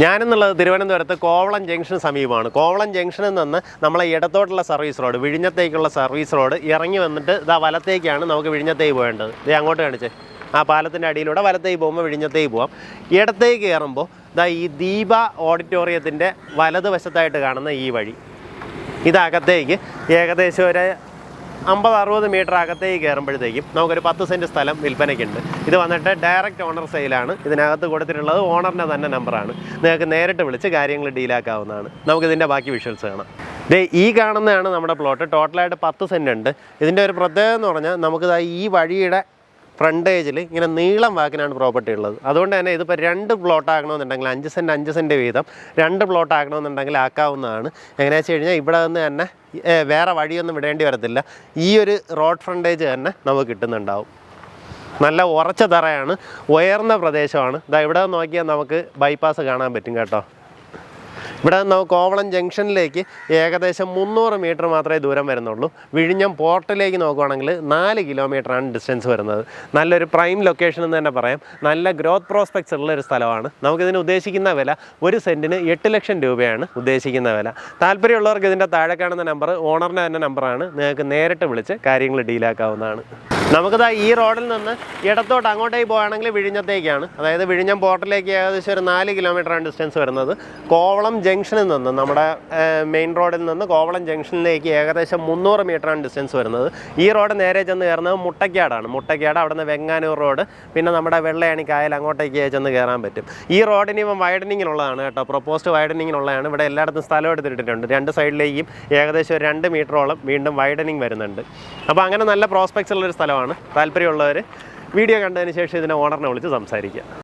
ഞാനെന്നുള്ളത് തിരുവനന്തപുരത്ത് കോവളം ജംഗ്ഷന് സമീപമാണ്. കോവളം ജംഗ്ഷനിൽ നിന്ന് നമ്മളെ ഇടത്തോട്ടുള്ള സർവീസ് റോഡ് വിഴിഞ്ഞത്തേക്കുള്ള സർവീസ് റോഡ് ഇറങ്ങി വന്നിട്ട് ഇതാ വലത്തേക്കാണ് നമുക്ക് വിഴിഞ്ഞത്തേക്ക് പോകേണ്ടത്. ഇത് അങ്ങോട്ട് കാണിച്ചേ. ആ പാലത്തിന്റെ അടിയിലൂടെ വലത്തേക്ക് പോകുമ്പോൾ വിഴിഞ്ഞത്തേക്ക് പോവാം. ഇടത്തേക്ക് കയറുമ്പോൾ ഇതാ ഈ ദീപ ഓഡിറ്റോറിയത്തിന്റെ വലതുവശത്തായിട്ട് കാണുന്ന ഈ വഴി. ഇതകത്തേക്ക് ഏകദേശം ഒരു അമ്പത് അറുപത് മീറ്റർ അകത്തേക്ക് കയറുമ്പോഴത്തേക്കും നമുക്കൊരു പത്ത് സെന്റ് സ്ഥലം വിൽപ്പനയ്ക്കുണ്ട്. ഇത് വന്നിട്ട് ഡയറക്റ്റ് ഓണർ സെയിലാണ്. ഇതിനകത്ത് കൊടുത്തിട്ടുള്ളത് ഓണറിന്റെ തന്നെ നമ്പറാണ്. നിങ്ങൾക്ക് നേരിട്ട് വിളിച്ച് കാര്യങ്ങൾ ഡീലാക്കാവുന്നതാണ്. നമുക്കിതിന്റെ ബാക്കി വിഷ്വൽസ് കാണാം. ഡേ ഈ കാണുന്നതാണ് നമ്മുടെ പ്ലോട്ട്. ടോട്ടലായിട്ട് പത്ത് സെന്റ് ഉണ്ട്. ഇതിന്റെ ഒരു പ്രത്യേകത എന്ന് പറഞ്ഞാൽ നമുക്കിത് ഈ വഴിയുടെ ഫ്രണ്ടേജിൽ ഇങ്ങനെ നീളം വാക്കിനാണ് പ്രോപ്പർട്ടി ഉള്ളത്. അതുകൊണ്ട് തന്നെ ഇതിപ്പോൾ രണ്ട് പ്ലോട്ട് ആക്കണമെന്നുണ്ടെങ്കിൽ അഞ്ച് സെന്റ് അഞ്ച് സെന്റ് വീതം രണ്ട് പ്ലോട്ട് ആക്കണമെന്നുണ്ടെങ്കിൽ ആക്കാവുന്നതാണ്. എങ്ങനെയാണെന്ന് വെച്ച് കഴിഞ്ഞാൽ ഇവിടെ നിന്ന് തന്നെ വേറെ വഴിയൊന്നും വിടേണ്ടി വരത്തില്ല. ഈ ഒരു റോഡ് ഫ്രണ്ടേജ് തന്നെ നമുക്ക് കിട്ടുന്നുണ്ടാവും. നല്ല ഉറച്ച തറയാണ് ഉയർന്ന പ്രദേശമാണ്. ഇതാ ഇവിടെ നോക്കിയാൽ നമുക്ക് ബൈപ്പാസ് കാണാൻ പറ്റും കേട്ടോ. ഇവിടെ നിന്ന് കോവളം ജംഗ്ഷനിലേക്ക് ഏകദേശം മുന്നൂറ് മീറ്റർ മാത്രമേ ദൂരം വരുന്നുള്ളൂ. വിഴിഞ്ഞം പോർട്ടിലേക്ക് നോക്കുവാണെങ്കിൽ നാല് കിലോമീറ്ററാണ് ഡിസ്റ്റൻസ് വരുന്നത്. നല്ലൊരു പ്രൈം ലൊക്കേഷൻ എന്ന് തന്നെ പറയാം. നല്ല ഗ്രോത്ത് പ്രോസ്പെക്ട്സ് ഉള്ള ഒരു സ്ഥലമാണ്. നമുക്കിതിന് ഉദ്ദേശിക്കുന്ന വില ഒരു സെന്റിന് എട്ട് ലക്ഷം രൂപയാണ് ഉദ്ദേശിക്കുന്ന വില. താല്പര്യമുള്ളവർക്ക് ഇതിന്റെ താഴെ കാണുന്ന നമ്പർ ഓണറിന്റെ തന്നെ നമ്പറാണ് നിങ്ങൾക്ക് നേരിട്ട് വിളിച്ച് കാര്യങ്ങൾ ഡീലാക്കാവുന്നതാണ് നമുക്കിതാ ഈ റോഡിൽ നിന്ന് ഇടത്തോട്ട് അങ്ങോട്ടേക്ക് പോകുകയാണെങ്കിൽ വിഴിഞ്ഞത്തേക്കാണ്. അതായത് വിഴിഞ്ഞം പോർട്ടിലേക്ക് ഏകദേശം ഒരു നാല് കിലോമീറ്ററാണ് ഡിസ്റ്റൻസ് വരുന്നത്. കോവളം ജംഗ്ഷനിൽ നിന്ന് നമ്മുടെ മെയിൻ റോഡിൽ നിന്ന് കോവളം ജംഗ്ഷനിലേക്ക് ഏകദേശം മുന്നൂറ് മീറ്ററാണ് ഡിസ്റ്റൻസ് വരുന്നത്. ഈ റോഡ് നേരെ ചെന്ന് കയറുന്നത് മുട്ടയ്ക്കാടാണ് മുട്ടയ്ക്കാട് അവിടെ നിന്ന് വെങ്ങാനൂർ റോഡ് പിന്നെ നമ്മുടെ വെള്ളയാണി കായൽ അങ്ങോട്ടേക്ക് ചെന്ന് കയറാൻ പറ്റും. ഈ റോഡിന് ഇപ്പം വൈഡനിങ്ങിനുള്ളതാണ് കേട്ടോ. പ്രൊപ്പോസ്ഡ് വൈഡനിങ്ങിനുള്ളതാണ് ഇവിടെ എല്ലായിടത്തും സ്ഥലം എടുത്തിട്ടുണ്ട് രണ്ട് സൈഡിലേക്കും ഏകദേശം ഒരു രണ്ട് മീറ്ററോളം വീണ്ടും വൈഡനിങ് വരുന്നുണ്ട്. അപ്പോൾ അങ്ങനെ നല്ല പ്രോസ്പെക്ട്സ് ഉള്ളൊരു സ്ഥലമാണ് താല്പര്യമുള്ളവർ വീഡിയോ കണ്ടതിന് ശേഷം ഇതിനെ ഓണറിനെ വിളിച്ച് സംസാരിക്കുക.